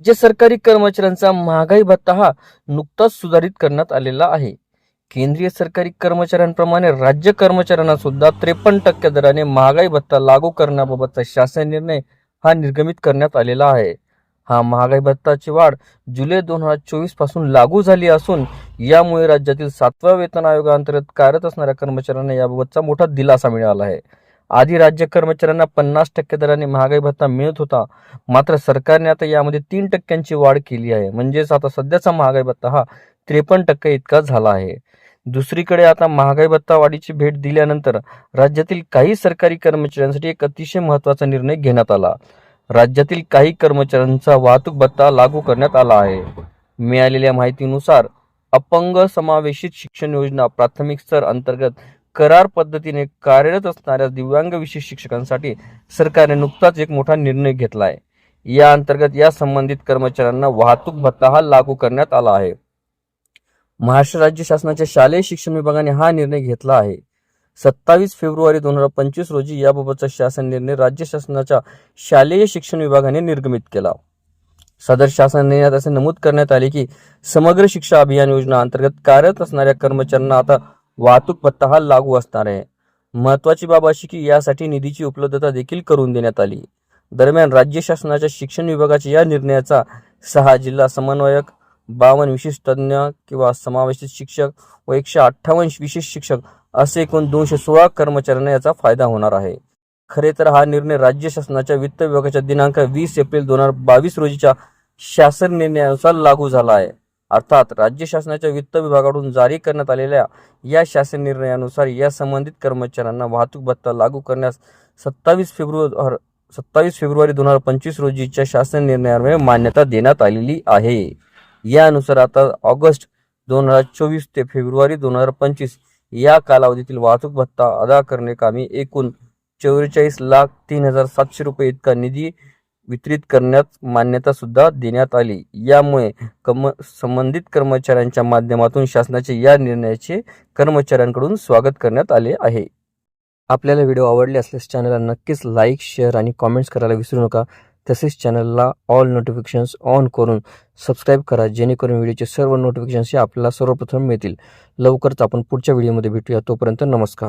राज्य सरकारी कर्मचाऱ्यांचा महागाई भत्ता हा नुकताच सुधारित करण्यात आलेला आहे. केंद्रीय सरकारी कर्मचाऱ्यांप्रमाणे राज्य कर्मचाऱ्यांना सुद्धा त्रेपन्न टक्के दराने महागाई भत्ता लागू करण्याबाबतचा शासन निर्णय हा निर्गमित करण्यात आलेला आहे. हा महागाई भत्ताची वाढ जुलै दोन हजार चोवीसपासून लागू झाली असून यामुळे राज्यातील सातव्या वेतन आयोगाअंतर्गत कार्यरत असणाऱ्या कर्मचाऱ्यांना याबाबतचा मोठा दिलासा मिळाला आहे. आधी राज्य कर्मचाऱ्यांना पन्नास टक्के दराने महागाई भत्ता मिळत होता. मात्र सरकारने आता यामध्ये तीन टक्क्यांची वाढ केली आहे. म्हणजेच आता सध्याचा महागाई भत्ता हा त्रेपन्न टक्के इतका झाला आहे. दुसरीकडे आता महागाई भत्ता वाढीची भेट दिल्यानंतर राज्यातील काही सरकारी कर्मचाऱ्यांसाठी एक अतिशय महत्त्वाचा निर्णय घेण्यात आला. राज्यातील काही कर्मचाऱ्यांचा वाहतूक भत्ता लागू करण्यात आला आहे. मिळालेल्या माहितीनुसार अपंग समावेशित शिक्षण योजना प्राथमिक स्तर अंतर्गत करार पद्धतीने कार्यरत असणाऱ्या दिव्यांग विशेष शिक्षकांसाठी सरकारने नुकताच एक मोठा निर्णय घेतला आहे या अंतर्गत या संबंधित कर्मचाऱ्यांना वाहतूक भत्ता हा लागू करण्यात आला आहे. महाराष्ट्र राज्य शासनाच्या शालेय शिक्षण विभागाने हा निर्णय घेतला आहे. सत्तावीस फेब्रुवारी दोन हजार पंचवीस रोजी याबाबतचा शासन निर्णय राज्य शासनाच्या शालेय शिक्षण विभागाने निर्गमित केला. सदर शासन निर्णयात असे नमूद करण्यात आले की समग्र शिक्षा अभियान योजना अंतर्गत कार्यरत असणाऱ्या कर्मचाऱ्यांना आता वाहतूक भत्ता हा लागू असणार. आहे महत्वाची बाब अशी की यासाठी निधीची उपलब्धता देखील करून देण्यात आली. दरम्यान राज्य शासनाच्या शिक्षण विभागाच्या या निर्णयाचा सहा जिल्हा समन्वयक बावन्न विशेष तज्ज्ञ किंवा समावेशित शिक्षक व एकशे अठ्ठावन्न विशेष शिक्षक असे एकूण दोनशे सोळा कर्मचाऱ्यांना याचा फायदा होणार आहे. खरे तर हा निर्णय राज्य शासनाच्या वित्त विभागाच्या दिनांक वीस एप्रिल दोन हजार बावीस रोजीच्या शासन निर्णयानुसार लागू झाला आहे. अर्थात राज्य शासनाच्या वित्त विभागाकडून जारी करण्यात आलेल्या या शासन निर्णयानुसार या संबंधित कर्मचाऱ्यांना वाहतूक भत्ता लागू करण्यास सत्तावीस फेब्रुवारी सत्तावीस फेब्रुवारी दोन हजार पंचवीस रोजीच्या शासन निर्णयामुळे मान्यता देण्यात आलेली आहे. यानुसार आता ऑगस्ट दोन हजार चोवीस ते फेब्रुवारी दोन हजार पंचवीस या कालावधीतील वाहतूक भत्ता अदा करणे कामी एकूण चौवेचाळीस लाख तीन हजार सातशे रुपये इतका निधी वितरित करण्यात मान्यता सुद्धा देण्यात आली. यामुळे कम संबंधित कर्मचाऱ्यांच्या माध्यमातून शासनाचे या निर्णयाचे कर्मचाऱ्यांकडून स्वागत करण्यात आले आहे. आपल्याला व्हिडिओ आवडले असल्यास चॅनलला नक्कीच लाईक शेअर आणि कॉमेंट्स करायला विसरू नका. तसेच चॅनलला ऑल नोटिफिकेशन्स ऑन करून सबस्क्राईब करा जेणेकरून व्हिडिओचे सर्व नोटिफिकेशन्स हे आपल्याला सर्वप्रथम मिळतील. लवकरच आपण पुढच्या व्हिडिओमध्ये भेटूया. तोपर्यंत नमस्कार.